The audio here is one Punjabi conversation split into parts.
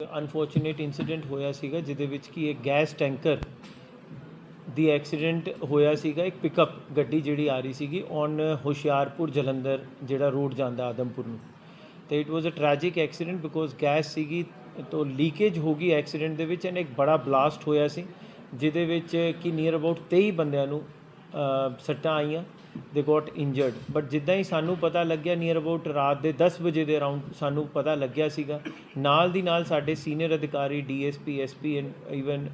ਅਨਫੋਰਚੂਨੇਟ ਇਨਸੀਡੈਂਟ ਹੋਇਆ ਸੀਗਾ, ਜਿਹਦੇ ਵਿੱਚ ਕਿ ਇੱਕ ਗੈਸ ਟੈਂਕਰ ਦੀ ਐਕਸੀਡੈਂਟ ਹੋਇਆ ਸੀਗਾ, ਇੱਕ ਪਿਕਅਪ ਗੱਡੀ ਜਿਹੜੀ ਆ ਰਹੀ ਸੀਗੀ ਔਨ ਹੁਸ਼ਿਆਰਪੁਰ ਜਲੰਧਰ, ਜਿਹੜਾ ਰੋਡ ਜਾਂਦਾ ਆਦਮਪੁਰ ਨੂੰ। ਤੇ it was a tragic accident because gas ਸੀਗੀ ਤੋਂ ਲੀਕੇਜ ਹੋ ਗਈ ਐਕਸੀਡੈਂਟ ਦੇ ਵਿੱਚ ਐਂਡ ਇੱਕ ਬੜਾ ਬਲਾਸਟ ਹੋਇਆ ਸੀ, ਜਿਹਦੇ ਵਿੱਚ ਕਿ ਨੀਅਰ ਅਬਾਊਟ 23 ਬੰਦਿਆਂ ਨੂੰ ਸੱਟਾਂ ਆਈਆਂ ਦੇ ਗੋਟ ਇੰਜਰਡ ਬਟ ਜਿੱਦਾਂ ਹੀ ਸਾਨੂੰ ਪਤਾ ਲੱਗਿਆ ਨੀਅਰ ਅਬਾਊਟ ਰਾਤ ਦੇ 10 ਵਜੇ ਦੇ ਅਰਾਊਂਡ ਸਾਨੂੰ ਪਤਾ ਲੱਗਿਆ ਸੀਗਾ ਨਾਲ ਦੀ ਨਾਲ ਸਾਡੇ ਸੀਨੀਅਰ ਅਧਿਕਾਰੀ DSP SP and even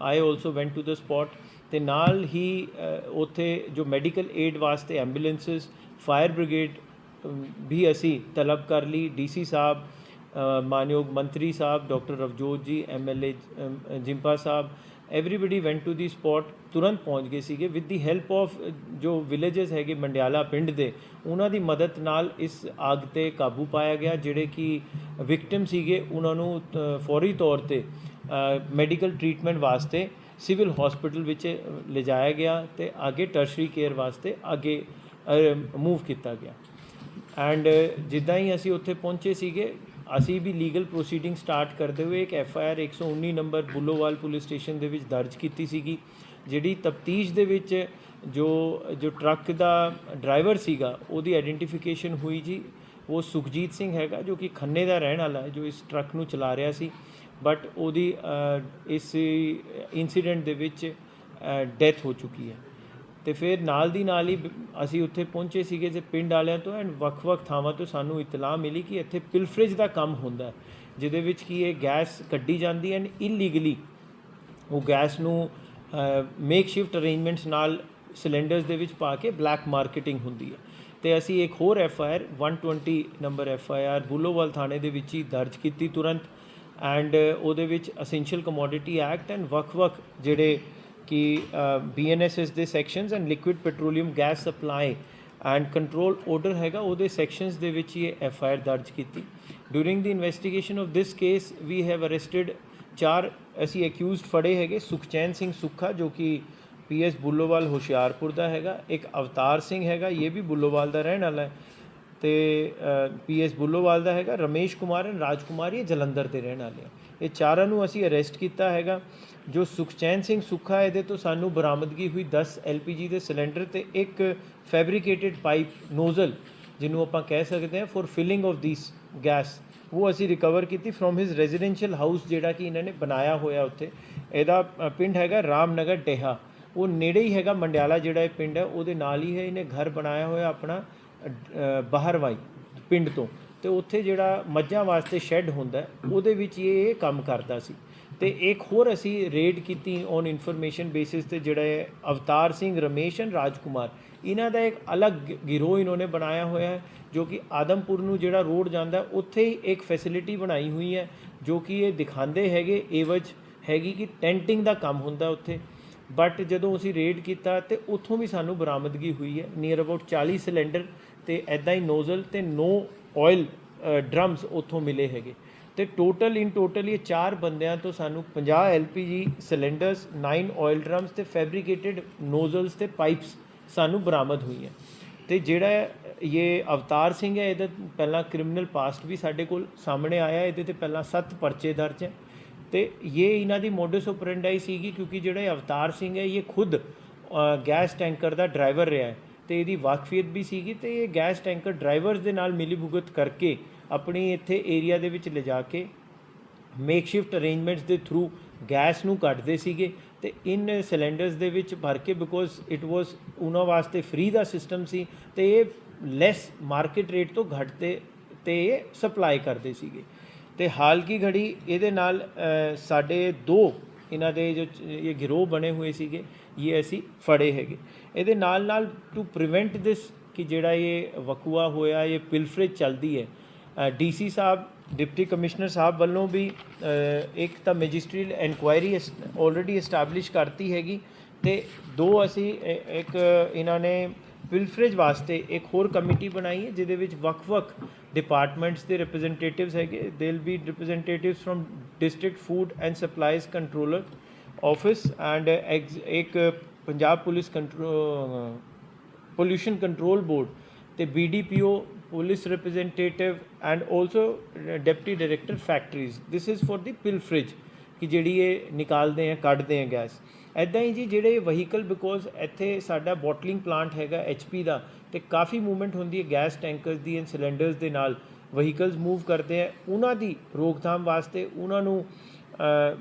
I also went to the spot ਤੇ ਨਾਲ ਹੀ ਅ, ਉੱਥੇ ਜੋ ਮੈਡੀਕਲ ਏਡ ਵਾਸਤੇ ਐਂਬੂਲੈਂਸਸ ਫਾਇਰ ਬ੍ਰਿਗੇਡ ਵੀ ਅਸੀਂ ਤਲਬ ਕਰ ਲਈ। ਡੀਸੀ ਸਾਹਿਬ ਮਾਨਯੋਗ ਮੰਤਰੀ Sahib doctor Ravjot ji MLA Jimpa Sahib everybody went to the spot ਤੁਰੰਤ ਪਹੁੰਚ ਗਏ ਸੀਗੇ। ਵਿਦ ਦੀ ਹੈਲਪ ਆਫ ਜੋ ਵਿਲੇजेस ਹੈਗੇ ਮੰਡਿਆਲਾ ਪਿੰਡ ਦੇ, ਉਹਨਾਂ ਦੀ ਮਦਦ ਨਾਲ ਇਸ ਆਗ ਤੇ ਕਾਬੂ ਪਾਇਆ ਗਿਆ, ਜਿਹੜੇ ਕਿ ਵਿਕਟਿਮ ਸੀਗੇ, ਉਹਨਾਂ ਨੂੰ ਫੌਰੀ ਤੌਰ ਤੇ ਮੈਡੀਕਲ ਟ੍ਰੀਟਮੈਂਟ ਵਾਸਤੇ ਸਿਵਲ ਹਸਪੀਟਲ ਵਿੱਚ ਲਿਜਾਇਆ ਗਿਆ ਤੇ ਅੱਗੇ ਟਰਸ਼ਰੀ ਕੇਅਰ ਵਾਸਤੇ ਅੱਗੇ ਮੂਵ ਕੀਤਾ ਗਿਆ। ਐਂਡ ਜਿੱਦਾਂ ਹੀ ਅਸੀਂ ਉੱਥੇ ਪਹੁੰਚੇ ਸੀਗੇ ਅਸੀਂ ਵੀ ਲੀਗਲ ਪ੍ਰੋਸੀਡਿੰਗ ਸਟਾਰਟ ਕਰਦੇ ਹੋਏ ਇੱਕ F I R 119 number Bullowal police station ਦੇ ਵਿੱਚ ਦਰਜ ਕੀਤੀ ਸੀਗੀ, ਜਿਹੜੀ ਤਫਤੀਸ਼ ਦੇ ਵਿੱਚ ਜੋ ਜੋ ਟਰੱਕ ਦਾ ਡਰਾਈਵਰ ਸੀਗਾ, ਉਹਦੀ ਆਇਡੈਂਟੀਫਿਕੇਸ਼ਨ ਹੋਈ ਜੀ। ਉਹ ਸੁਖਜੀਤ ਸਿੰਘ ਹੈਗਾ, ਜੋ ਕਿ ਖੰਨੇ ਦਾ ਰਹਿਣ ਵਾਲਾ ਹੈ, ਜੋ ਇਸ ਟਰੱਕ ਨੂੰ ਚਲਾ ਰਿਹਾ ਸੀ। ਬਟ ਉਹਦੀ ਇਸ ਇਨਸੀਡੈਂਟ ਦੇ ਵਿੱਚ ਡੈਥ ਹੋ ਚੁੱਕੀ ਹੈ। ਤੇ ਫਿਰ ਨਾਲ ਦੀ ਨਾਲ ਹੀ ਬ- ਅਸੀਂ ਉੱਥੇ ਪਹੁੰਚੇ ਸੀਗੇ ਜੇ ਪਿੰਡ ਵਾਲਿਆਂ ਤੋਂ ਐਂਡ ਵੱਖ-ਵੱਖ ਥਾਵਾਂ ਤੋਂ ਸਾਨੂੰ ਇਤਲਾਹ ਮਿਲੀ ਕਿ ਇੱਥੇ ਪਿਲਫਰੇਜ ਦਾ ਕੰਮ ਹੁੰਦਾ ਜਿਹਦੇ ਵਿੱਚ ਕੀ ਇਹ ਗੈਸ ਕੱਢੀ ਜਾਂਦੀ ਐਂਡ ਇਲੀਗਲੀ ਉਹ ਗੈਸ ਨੂੰ ਮੇਕ ਸ਼ਿਫਟ ਅਰੇਂਜਮੈਂਟਸ ਨਾਲ ਸਿਲੰਡਰਸ ਦੇ ਵਿੱਚ ਪਾ ਕੇ ਬਲੈਕ ਮਾਰਕੀਟਿੰਗ ਹੁੰਦੀ ਹੈ। ਤੇ ਅਸੀਂ ਇੱਕ ਹੋਰ F I R 120 number F I R Bullowal ਥਾਣੇ ਦੇ ਵਿੱਚ ਹੀ ਦਰਜ ਕੀਤੀ ਤੁਰੰਤ ਐਂਡ ਉਹਦੇ ਵਿੱਚ ਅਸੈਂਸ਼ੀਅਲ ਕਮੋਡਿਟੀ ਐਕਟ ਐਂਡ ਵੱਖ-ਵੱਖ ਜਿਹੜੇ ਕਿ ਬੀਐਨਐਸਐਸ ਦੇ sections and liquid petroleum gas supply and control order ਹੈਗਾ, ਉਹਦੇ ਸੈਕਸ਼ਨਸ ਦੇ ਵਿੱਚ ਹੀ ਇਹ ਐਫ ਆਈ ਆਰ ਦਰਜ ਕੀਤੀ। During the investigation of this case we have arrested ਚਾਰ, ਅਸੀਂ ਅਕਿਊਜ਼ਡ ਫੜੇ ਹੈਗੇ, ਸੁਖਚੈਨ ਸਿੰਘ ਸੁੱਖਾ, ਜੋ ਕਿ ਪੀਐਸ ਬੁੱਲੋਵਾਲ ਹੁਸ਼ਿਆਰਪੁਰ ਦਾ ਹੈਗਾ, ਇੱਕ ਅਵਤਾਰ ਸਿੰਘ ਹੈਗਾ, ਇਹ ਵੀ ਬੁੱਲੋਵਾਲ ਦਾ ਰਹਿਣ ਵਾਲਾ ਹੈ। ਤੇ ਪੀਐਸ ਬੁੱਲੋਵਾਲ ਦਾ ਹੈਗਾ, ਰਮੇਸ਼ ਕੁਮਾਰ ਐਂਡ ਰਾਜ ਕੁਮਾਰ ਇਹ ਜਲੰਧਰ ਦੇ ਰਹਿਣ ਵਾਲੇ ਆ। ਇਹ ਚਾਰਾਂ ਨੂੰ ਅਸੀਂ ਅਰੈਸਟ ਕੀਤਾ ਹੈਗਾ। ਜੋ ਸੁਖਚੈਨ ਸਿੰਘ ਸੁੱਖਾ ਇਹਦੇ ਤੋਂ ਸਾਨੂੰ ਬਰਾਮਦਗੀ ਹੋਈ 10 ਐਲਪੀਜੀ ਦੇ ਸਿਲੰਡਰ ਤੇ ਇੱਕ ਫੈਬਰੀਕੇਟਿਡ ਪਾਈਪ ਨੋਜ਼ਲ ਜਿਹਨੂੰ ਆਪਾਂ ਕਹਿ ਸਕਦੇ ਹਾਂ for filling of these gas ਉਹ ਅਸੀਂ ਰਿਕਵਰ ਕੀਤੀ ਫਰੋਮ ਹਿਸ ਰੈਜ਼ੀਡੈਂਸ਼ੀਅਲ ਹਾਊਸ ਜਿਹੜਾ ਕਿ ਇਹਨਾਂ ਨੇ ਬਣਾਇਆ ਹੋਇਆ ਉੱਥੇ। ਇਹਦਾ ਪਿੰਡ ਹੈਗਾ ਰਾਮਨਗਰ, ਡੇਹਾ। ਉਹ ਨੇੜੇ ਹੀ ਹੈਗਾ ਮੰਡਿਆਲਾ ਜਿਹੜਾ ਇਹ ਪਿੰਡ ਹੈ, ਉਹਦੇ ਨਾਲ ਹੀ ਹੈ, ਇਹਨੇ ਘਰ ਬਣਾਇਆ ਹੋਇਆ ਆਪਣਾ ਬਾਹਰਵਾਈ ਪਿੰਡ ਤੋਂ। ਤੇ ਉੱਥੇ ਜਿਹੜਾ ਮੱਝਾਂ ਵਾਸਤੇ ਸ਼ੈੱਡ ਹੁੰਦਾ, ਉਹਦੇ ਵਿੱਚ ਇਹ ਇਹ ਕੰਮ ਕਰਦਾ ਸੀ। ਤੇ ਇੱਕ ਹੋਰ ਅਸੀਂ ਰੇਡ ਕੀਤੀ ਔਨ ਇਨਫੋਰਮੇਸ਼ਨ ਬੇਸਿਸ ਤੇ ਜਿਹੜਾ ਹੈ ਅਵਤਾਰ ਸਿੰਘ, ਰਮੇਸ਼ ਐਂਡ ਰਾਜਕੁਮਾਰ। ਇਹਨਾਂ ਦਾ ਇੱਕ ਅਲੱਗ ਗਿਰੋਹ ਇਹਨਾਂ ਨੇ ਬਣਾਇਆ ਹੋਇਆ ਹੈ, ਜੋ ਕਿ ਆਦਮਪੁਰ ਨੂੰ ਜਿਹੜਾ ਰੋਡ ਜਾਂਦਾ ਉੱਥੇ ਹੀ ਇੱਕ ਫੈਸਿਲਿਟੀ ਬਣਾਈ ਹੋਈ ਹੈ, ਜੋ ਕਿ ਇਹ ਦਿਖਾਉਂਦੇ ਹੈਗੇ, ਏਵਜ ਹੈਗੀ ਕਿ ਟੈਂਟਿੰਗ ਦਾ ਕੰਮ ਹੁੰਦਾ ਉੱਥੇ। ਬਟ ਜਦੋਂ ਅਸੀਂ ਰੇਡ ਕੀਤਾ ਤੇ ਉੱਥੋਂ ਵੀ ਸਾਨੂੰ ਬਰਾਮਦਗੀ ਹੋਈ ਹੈ ਨੀਅਰ ਅਬਾਊਟ 40 ਸਿਲੰਡਰ ਤੇ ਐਦਾਂ ਹੀ ਨੋਜ਼ਲ ਤੇ ਨੋ ਆਇਲ ਡਰਮਸ ਉੱਥੋਂ ਮਿਲੇ ਹੈਗੇ। ਤੇ ਟੋਟਲ ਇਨ ਟੋਟਲ ਇਹ ਚਾਰ ਬੰਦਿਆਂ ਤੋਂ ਸਾਨੂੰ 50 ਐਲਪੀਜੀ ਸਿਲੰਡਰਸ 9 ਆਇਲ ਡਰਮਸ ਤੇ ਫੈਬਰੀਕੇਟਿਡ ਨੋਜ਼ਲਸ ਤੇ ਪਾਈਪਸ ਸਾਨੂੰ ਬਰਾਮਦ ਹੋਈਆਂ। ਤੇ ਜਿਹੜਾ ਇਹ ਅਵਤਾਰ ਸਿੰਘ ਹੈ, ਇਹਦਾ ਪਹਿਲਾਂ ਕ੍ਰਿਮੀਨਲ ਪਾਸਟ ਵੀ ਸਾਡੇ ਕੋਲ ਸਾਹਮਣੇ ਆਇਆ, ਇਹਦੇ ਤੇ ਪਹਿਲਾਂ 7 ਪਰਚੇ ਦਰਜ ਹੈ। ਤੇ ਇਹ ਇਹਨਾਂ ਦੀ ਮੋਡਸ ਆਪਰੈਂਡਾਈ ਸੀਗੀ ਕਿਉਂਕਿ ਜਿਹੜਾ ਅਵਤਾਰ ਸਿੰਘ ਹੈ, ਇਹ ਖੁਦ ਗੈਸ ਟੈਂਕਰ ਦਾ ਡਰਾਈਵਰ ਰਿਹਾ ਹੈ। ਤੇ ਇਹਦੀ ਵਾਕਫੀਅਤ ਵੀ ਸੀਗੀ ਤੇ ਇਹ ਗੈਸ ਟੈਂਕਰ ਡਰਾਈਵਰਸ ਦੇ ਨਾਲ ਮਿਲੀਭੁਗਤ ਕਰਕੇ ਆਪਣੀ ਇੱਥੇ ਏਰੀਆ ਦੇ ਵਿੱਚ ਲਿਜਾ ਕੇ ਮੇਕਸ਼ਿਫਟ ਅਰੇਂਜਮੈਂਟਸ ਦੇ ਥਰੂ ਗੈਸ ਨੂੰ ਕੱਢਦੇ ਸੀਗੇ ਤੇ ਇਨ ਸਿਲੰਡਰਸ ਦੇ ਵਿੱਚ ਭਰ ਕੇ ਬਿਕੋਜ਼ ਇਟ ਵਾਸ ਉਹਨਾਂ ਵਾਸਤੇ ਫ੍ਰੀ ਦਾ ਸਿਸਟਮ ਸੀ ਤੇ ਇਹ ਲੈਸ ਮਾਰਕੀਟ ਰੇਟ ਤੋਂ ਘੱਟ ਤੇ ਤੇ ਇਹ ਸਪਲਾਈ ਕਰਦੇ ਸੀਗੇ। ਤੇ ਹਾਲ ਕੀ ਘੜੀ ਇਹਦੇ ਨਾਲ ਸਾਡੇ ਦੋ ਇਹਨਾਂ ਦੇ ਜੋ ਇਹ ਗਿਰੋਹ ਬਣੇ ਹੋਏ ਸੀਗੇ, ਇਹ ਅਸੀਂ ਫੜੇ ਹੈਗੇ। ਇਹਦੇ ਨਾਲ ਨਾਲ ਟੂ ਪ੍ਰੀਵੈਂਟ ਦਿਸ ਕਿ ਜਿਹੜਾ ਇਹ ਵਕੂਆ ਹੋਇਆ, ਇਹ ਪਿਲਫਰੇਜ ਚੱਲਦੀ ਹੈ ਡੀਸੀ ਸਾਹਿਬ, ਡਿਪਟੀ ਕਮਿਸ਼ਨਰ ਸਾਹਿਬ ਵੱਲੋਂ ਵੀ ਇੱਕ ਤਾਂ ਮੈਜਿਸਟਰੀਅਲ ਇਨਕੁਆਇਰੀ ਆਲਰੇਡੀ ਐਸਟੈਬਲਿਸ਼ ਕਰਤੀ ਹੈਗੀ ਤੇ ਦੋ ਅਸੀਂ ਇੱਕ ਇਹਨਾਂ ਨੇ ਪਿਲਫਰੇਜ ਵਾਸਤੇ ਇੱਕ ਹੋਰ ਕਮੇਟੀ ਬਣਾਈ ਹੈ, ਜਿਹਦੇ ਵਿੱਚ ਵੱਖ-ਵੱਖ ਡਿਪਾਰਟਮੈਂਟਸ ਦੇ ਰਿਪਰੈਜ਼ੈਂਟੇਟਿਵਸ ਹੈਗੇ they'll be representatives from district food and supplies controller office and ਇੱਕ Punjab police control pollution control board ਤੇ BDPO police representative and also uh, deputy director factories. This is for the pilferage ਕਿ ਜਿਹੜੀ ਇਹ ਨਿਕਾਲਦੇ ਆ ਕੱਢਦੇ ਆ ਗੈਸ। ਐਦਾਂ ਹੀ ਜੀ ਜਿਹੜੇ ਵਹੀਕਲ ਬਿਕੋਜ਼ ਇੱਥੇ ਸਾਡਾ ਬੋਟਲਿੰਗ ਪਲਾਂਟ ਹੈਗਾ HP ਦਾ ਤੇ ਕਾਫੀ ਮੂਵਮੈਂਟ ਹੁੰਦੀ ਹੈ ਗੈਸ ਟੈਂਕਰਸ ਦੀ ਐਂਡ ਸਿਲੰਡਰਸ ਦੇ ਨਾਲ। ਵਹੀਕਲਸ ਮੂਵ ਕਰਦੇ ਆ। ਉਹਨਾਂ ਦੀ ਰੋਕਥਾਮ ਵਾਸਤੇ ਉਹਨਾਂ ਨੂੰ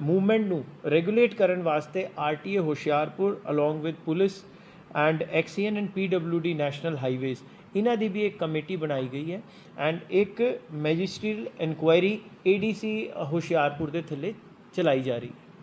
ਮੂਵਮੈਂਟ ਨੂੰ ਰੈਗੂਲੇਟ ਕਰਨ ਵਾਸਤੇ RTA Hoshiarpur along with police and XEN and PWD national highways ਇਹਨਾਂ ਦੀ ਵੀ ਇੱਕ ਕਮੇਟੀ ਬਣਾਈ ਗਈ ਹੈ ਐਂਡ ਇੱਕ ਮੈਜਿਸਟਰੀਅਲ ਇਨਕੁਆਇਰੀ ਏਡੀਸੀ ਹੁਸ਼ਿਆਰਪੁਰ ਦੇ ਥੱਲੇ ਚਲਾਈ ਜਾ ਰਹੀ ਹੈ